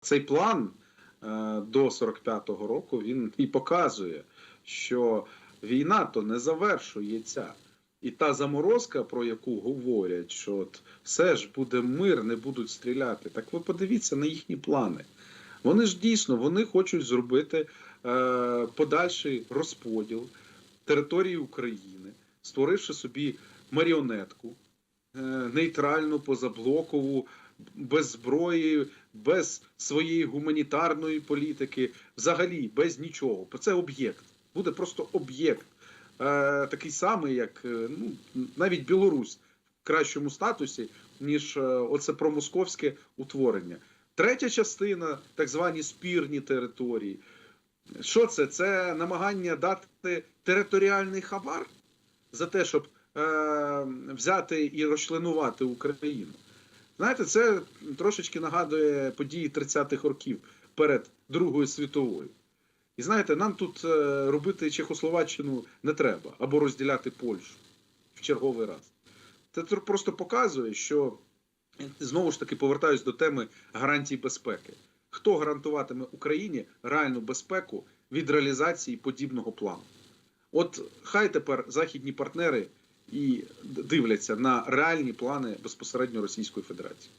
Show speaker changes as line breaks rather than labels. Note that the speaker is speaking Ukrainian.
цей план е, до 45-го року він і показує, що війна то не завершується. І та заморозка, про яку говорять, що от все ж буде мир, не будуть стріляти. Так ви подивіться на їхні плани. Вони ж дійсно вони хочуть зробити е, подальший розподіл території України, створивши собі маріонетку е, нейтральну, позаблокову, без зброї, без своєї гуманітарної політики, взагалі без нічого. Це об'єкт. Буде просто об'єкт. Е, такий самий, як е, ну, навіть Білорусь в кращому статусі, ніж е, оце промосковське утворення. Третя частина, так звані спірні території. Що це? Це намагання дати територіальний хабар за те, щоб е, взяти і розчленувати Україну. Знаєте, це трошечки нагадує події 30-х років перед Другою світовою. І знаєте, нам тут е, робити Чехословаччину не треба або розділяти Польщу в черговий раз. Це просто показує, що знову ж таки повертаюсь до теми гарантій безпеки. Хто гарантуватиме Україні реальну безпеку від реалізації подібного плану? От хай тепер західні партнери і дивляться на реальні плани безпосередньо Російської Федерації.